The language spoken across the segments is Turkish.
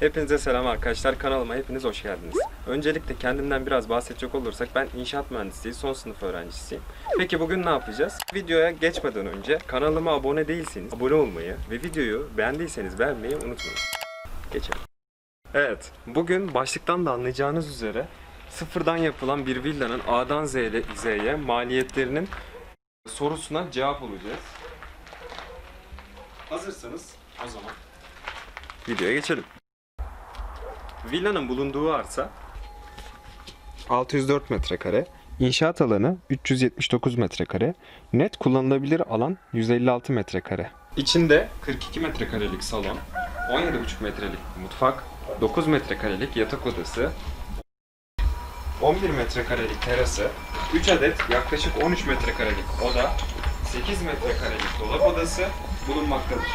Hepinize selam arkadaşlar. Kanalıma hepiniz hoş geldiniz. Öncelikle kendimden biraz bahsedecek olursak ben inşaat mühendisliği son sınıf öğrencisiyim. Peki bugün ne yapacağız? Videoya geçmeden önce kanalıma abone değilseniz abone olmayı ve videoyu beğendiyseniz beğenmeyi unutmayın. Geçelim. Evet, bugün başlıktan da anlayacağınız üzere sıfırdan yapılan bir villanın A'dan Z'ye maliyetlerinin sorusuna cevap olacağız. Hazırsanız o zaman videoya geçelim. Villanın bulunduğu arsa 604 metrekare, inşaat alanı 379 metrekare, net kullanılabilir alan 156 metrekare. İçinde 42 metrekarelik salon, 17,5 metrelik mutfak, 9 metrekarelik yatak odası, 11 metrekarelik terası, 3 adet yaklaşık 13 metrekarelik oda, 8 metrekarelik dolap odası bulunmaktadır.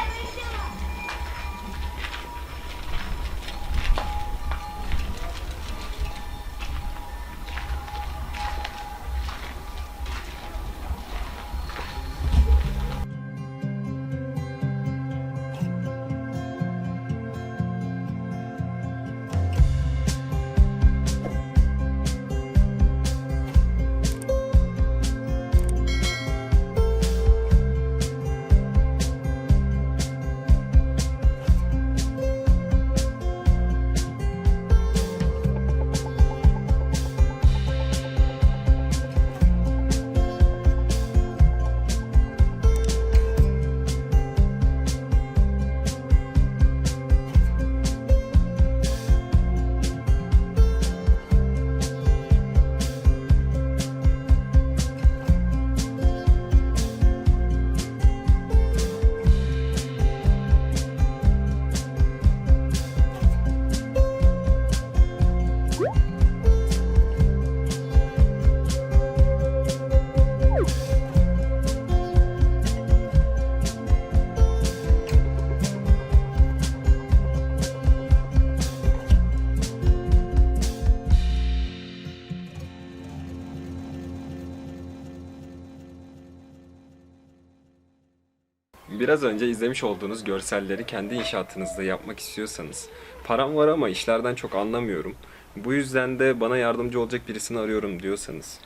Biraz önce izlemiş olduğunuz görselleri kendi inşaatınızda yapmak istiyorsanız param var ama işlerden çok anlamıyorum. Bu yüzden de bana yardımcı olacak birisini arıyorum diyorsanız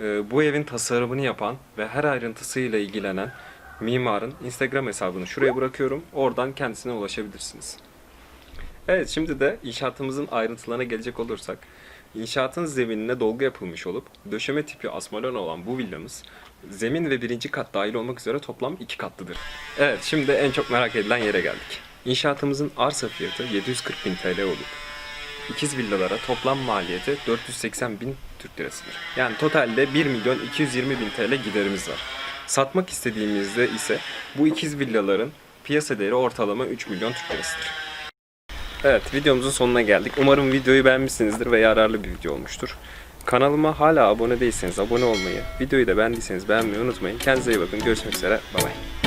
e, bu evin tasarımını yapan ve her ayrıntısıyla ilgilenen mimarın Instagram hesabını şuraya bırakıyorum. Oradan kendisine ulaşabilirsiniz. Evet şimdi de inşaatımızın ayrıntılarına gelecek olursak İnşaatın zeminine dolgu yapılmış olup döşeme tipi asmalon olan bu villamız zemin ve birinci kat dahil olmak üzere toplam iki katlıdır. Evet şimdi en çok merak edilen yere geldik. İnşaatımızın arsa fiyatı 740 bin TL olup ikiz villalara toplam maliyeti 480 bin Türk lirasıdır. Yani totalde 1 milyon 220 bin TL giderimiz var. Satmak istediğimizde ise bu ikiz villaların piyasa değeri ortalama 3 milyon Türk lirasıdır. Evet videomuzun sonuna geldik. Umarım videoyu beğenmişsinizdir ve yararlı bir video olmuştur. Kanalıma hala abone değilseniz abone olmayı, videoyu da beğendiyseniz beğenmeyi unutmayın. Kendinize iyi bakın. Görüşmek üzere. Bay bay.